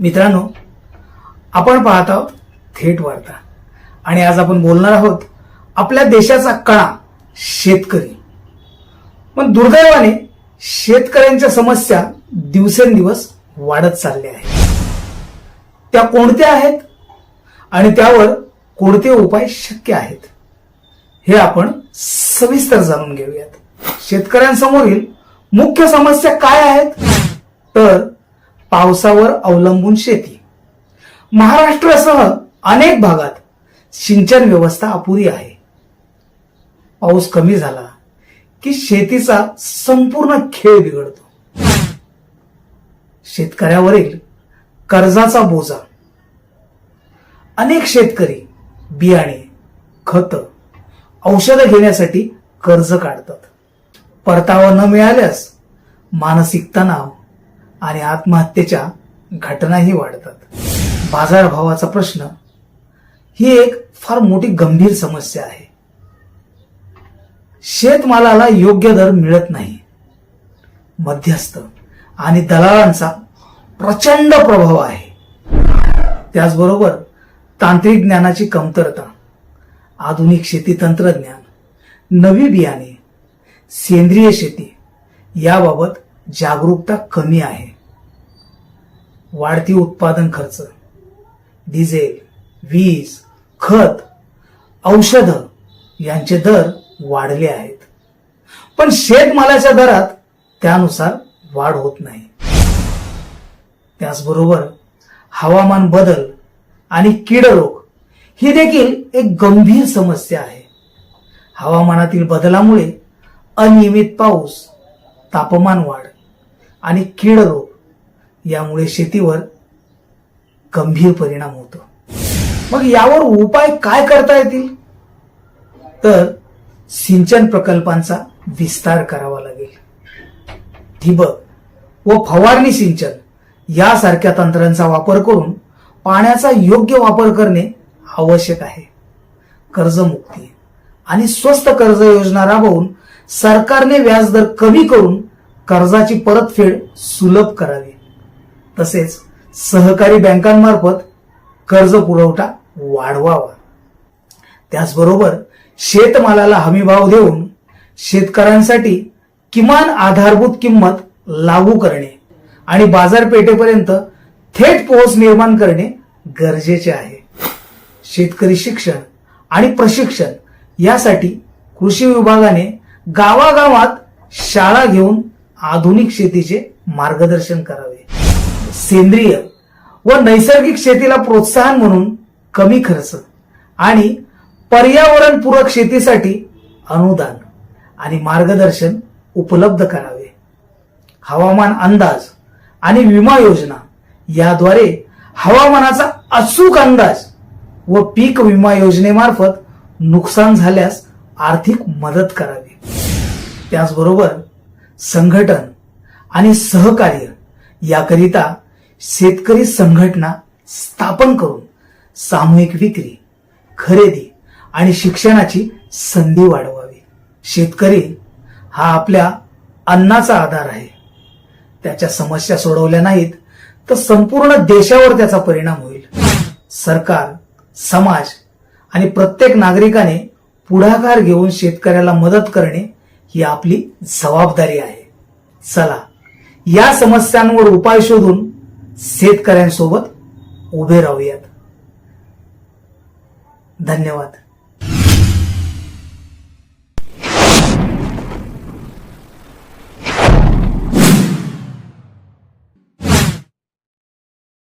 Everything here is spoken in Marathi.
मित्रांनो आपण पाहत आहोत थेट वार्ता. आणि आज आपण बोलणार आहोत आपल्या देशाचा कणा शेतकरी. पण दुर्दैवाने शेतकऱ्यांच्या समस्या दिवसेंदिवस वाढत चालल्या आहेत. त्या कोणत्या आहेत? आणि त्यावर कोणते उपाय शक्य आहेत? हे आपण सविस्तर जाणून घेऊयात. शेतकऱ्यांसमोरील मुख्य समस्या काय आहेत? तर पावसावर अवलंबून शेती. महाराष्ट्रासह अनेक भागात सिंचन व्यवस्था अपुरी आहे. पाऊस कमी झाला की शेतीचा संपूर्ण खेळ बिघडतो. शेतकऱ्यावरील कर्जाचा बोजा. अनेक शेतकरी बियाणे खत औषधं घेण्यासाठी कर्ज काढतात. परतावा न मिळाल्यास मानसिक तणाव आणि आत्महत्येच्या घटनाही वाढतात. बाजारभावाचा प्रश्न ही एक फार मोठी गंभीर समस्या आहे. शेतमालाला योग्य दर मिळत नाही. मध्यस्थ आणि दलालांचा प्रचंड प्रभाव आहे. त्याचबरोबर तांत्रिक ज्ञानाची कमतरता आधुनिक शेती तंत्रज्ञान नवी बियाणे सेंद्रिय शेती याबाबत जागरूकता कमी आहे. वाढती उत्पादन खर्च डिझेल वीज खत औषध यांचे दर वाढले आहेत. पण शेतमालाच्या दरात त्यानुसार वाढ होत नाही. त्याचबरोबर हवामान बदल आणि कीड रोग ही देखील एक गंभीर समस्या आहे. हवामानातील बदलामुळे अनियमित पाऊस तापमान वाढ आणि कीड रोग यामुळे शेतीवर गंभीर परिणाम होतो. मग यावर उपाय काय करता येतील? तर सिंचन प्रकल्पांचा विस्तार करावा लागेल. ठिबक व फवारणी सिंचन यासारख्या तंत्रांचा वापर करून पाण्याचा योग्य वापर करणे आवश्यक आहे. कर्जमुक्ती आणि स्वस्त कर्ज योजना राबवून सरकारने व्याजदर कमी करून कर्जाची परतफेड सुलभ करावी. तसेच सहकारी बँकांमार्फत कर्ज पुरवठा वाढवावा. त्याचबरोबर शेतमालाला हमीभाव देऊन शेतकऱ्यांसाठी किमान आधारभूत किंमत लागू करणे आणि बाजारपेठेपर्यंत थेट पोहोच निर्माण करणे गरजेचे आहे. शेतकरी शिक्षण आणि प्रशिक्षण यासाठी कृषी विभागाने गावागावात शाळा घेऊन आधुनिक शेतीचे मार्गदर्शन करावे. सेंद्रिय व नैसर्गिक शेतीला प्रोत्साहन म्हणून कमी खर्च आणि पर्यावरणपूरक शेतीसाठी अनुदान आणि मार्गदर्शन उपलब्ध करावे. हवामान अंदाज आणि विमा योजना याद्वारे हवामानाचा अचूक अंदाज व पीक विमा योजनेमार्फत नुकसान झाल्यास आर्थिक मदत करावी. त्याचबरोबर संघटन आणि सहकार्य याकरिता शेतकरी संघटना स्थापन करून सामूहिक विक्री खरेदी आणि शिक्षणाची संधी वाढवावी. शेतकरी हा आपल्या अन्नाचा आधार आहे. त्याच्या समस्या सोडवल्या नाहीत तर संपूर्ण देशावर त्याचा परिणाम होईल. सरकार समाज आणि प्रत्येक नागरिकाने पुढाकार घेऊन शेतकऱ्याला मदत करणे ही आपली जबाबदारी आहे. चला या समस्यांवर उपाय शोधून शेतकऱ्यांसोबत उभे राहूयात. धन्यवाद.